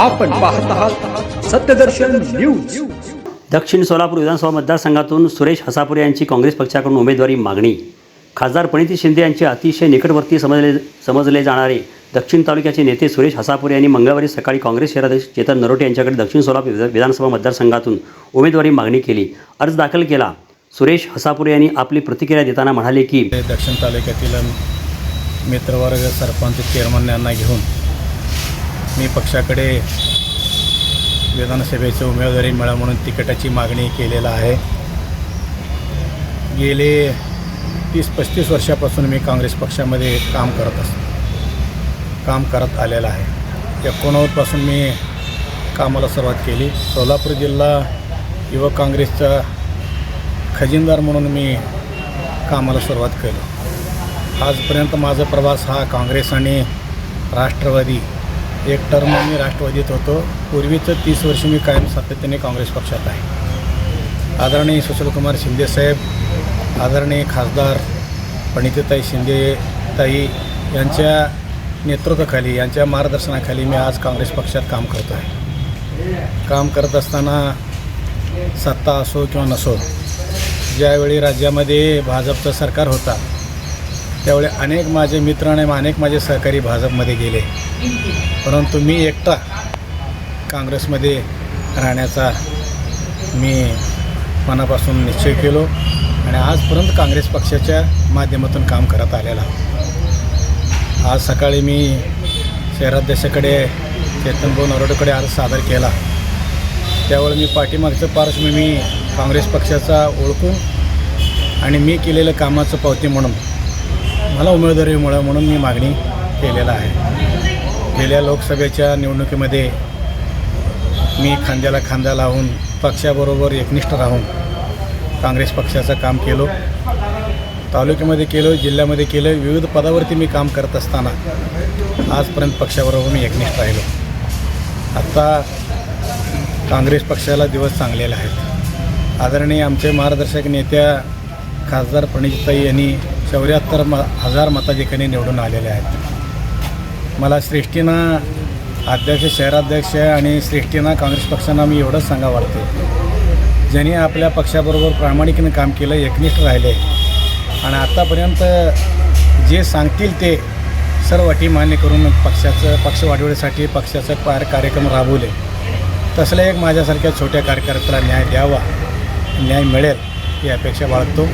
आपण पाहत आहात सत्यदर्शन न्यूज. दक्षिण सोलापूर विधानसभा मतदारसंघातून सुरेश हसापुरे यांची काँग्रेस पक्षाकडून उमेदवारी मागणी. खासदार प्रणिती शिंदे यांचे अतिशय निकटवर्ती समजले समजले जाणारे दक्षिण तालुक्याचे नेते सुरेश हसापुरे यांनी मंगळवारी सकाळी काँग्रेस शहराध्यक्ष चेतन नरोटे यांच्याकडे दक्षिण सोलापूर विधा- विधानसभा मतदारसंघातून उमेदवारी मागणी केली. अर्ज दाखल केला. सुरेश हसापुरे यांनी आपली प्रतिक्रिया देताना म्हणाले की दक्षिण तालुक्यातील मित्रवर्ग सरपंच चेअरमन यांना घेऊन मी पक्षाकडे विधानसभेचे उमेदवारी मिळा म्हणून तिकिटाची मागणी केलेला आहे. गेले तीस पस्तीस वर्षापासून मी काँग्रेस पक्षामध्ये काम करत असतो काम करत आलेलं आहे. एकोणनव्वदपासून मी कामाला सुरुवात केली. सोलापूर जिल्हा युवक काँग्रेसचा खजिनदार म्हणून मी कामाला सुरुवात केली. आजपर्यंत माझा प्रवास हा काँग्रेस आणि राष्ट्रवादी एक टर्म मी राष्ट्रवादीत होतो. पूर्वीचं तीस वर्ष मी कायम सातत्याने काँग्रेस पक्षात आहे. आदरणीय सुशीलकुमार शिंदेसाहेब आदरणीय खासदार प्रणितीताई शिंदेताई यांच्या नेतृत्वाखाली यांच्या मार्गदर्शनाखाली मी आज काँग्रेस पक्षात काम करतो आहे. काम करत असताना सत्ता असो किंवा नसो ज्यावेळी राज्यामध्ये भाजपचं सरकार होता त्यावेळी अनेक माझे मित्र आणि अनेक माझे सहकारी भाजपमध्ये गेले. परंतु मी एकटा काँग्रेसमध्ये राहण्याचा मी मनापासून निश्चय केलो आणि आजपर्यंत काँग्रेस पक्षाच्या माध्यमातून काम करत आलेला. आज सकाळी मी शहराध्यक्षाकडे चेतनभाऊ नरोडेकडे अर्ज सादर केला. त्यावेळी मी पाठीमागचं पार्श्वभूमी मी काँग्रेस पक्षाचा ओळखून आणि मी केलेलं कामाचं पावती म्हणून मला उमेदवारी मिळावं म्हणून मी मागणी केलेला आहे. गेल्या लोकसभेच्या निवडणुकीमध्ये मी खांद्याला खांदा लावून पक्षाबरोबर एकनिष्ठ राहून काँग्रेस पक्षाचं काम केलो. तालुक्यामध्ये केलं जिल्ह्यामध्ये केलं विविध पदावरती मी काम करत असताना आजपर्यंत पक्षाबरोबर मी एकनिष्ठ राहिलो. आत्ता काँग्रेस पक्षाला दिवस चांगलेले आहेत. आदरणीय आमचे मार्गदर्शक नेत्या खासदार प्रणितताई यांनी चौऱ्याहत्तर म हजार मताधिकाने निवडून आलेले आहेत. मला श्रेष्ठीनं अध्यक्ष शहराध्यक्ष आणि श्रेष्ठीनं काँग्रेस पक्षांना मी एवढंच सांगा वाटते ज्यांनी आपल्या पक्षाबरोबर प्रामाणिकने काम केलं एकनिष्ठ राहिले आणि आत्तापर्यंत जे सांगतील ते सर्व अटी मान्य करून पक्षाचं पक्ष वाढवण्यासाठी पक्षाचं पार कार्यक्रम राबवले. तसल्या एक माझ्यासारख्या छोट्या कार्यकर्त्याला न्याय द्यावा न्याय मिळेल ही अपेक्षा बाळगतो.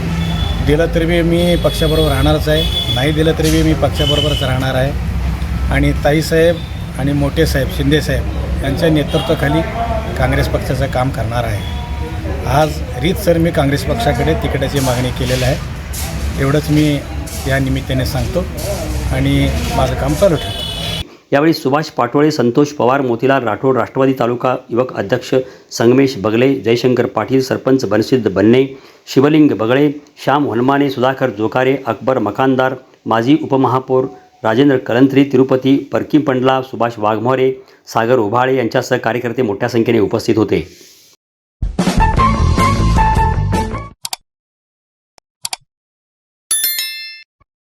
दिलं तरी बी मी पक्षाबरोबर राहणारच आहे. नाही दिलं तरी बी मी पक्षाबरोबरच राहणार आहे. आणि ताईसाहेब आणि मोठे साहेब शिंदेसाहेब यांच्या नेतृत्वाखाली काँग्रेस पक्षाचं काम करणार आहे. आज रीत सर मी काँग्रेस पक्षाकडे तिकिटाची मागणी केलेलं आहे. एवढंच मी या निमित्ताने सांगतो. आणि माझं काम चालू ठेवतो. यावेळी सुभाष पाटोळे संतोष पवार मोतीलाल राठोड राष्ट्रवादी तालुका युवक अध्यक्ष संगमेश बगले जयशंकर पाटील सरपंच बनसिद्ध बन्ने शिवलिंग बगळे श्याम हनुमाने सुधाकर जोकारे अकबर मकानदार माजी उपमहापौर राजेंद्र कलंत्री तिरुपती परकी पंडला सुभाष वाघमोरे सागर उभाळे यांच्यासह कार्यकर्ते मोठ्या संख्येने उपस्थित होते.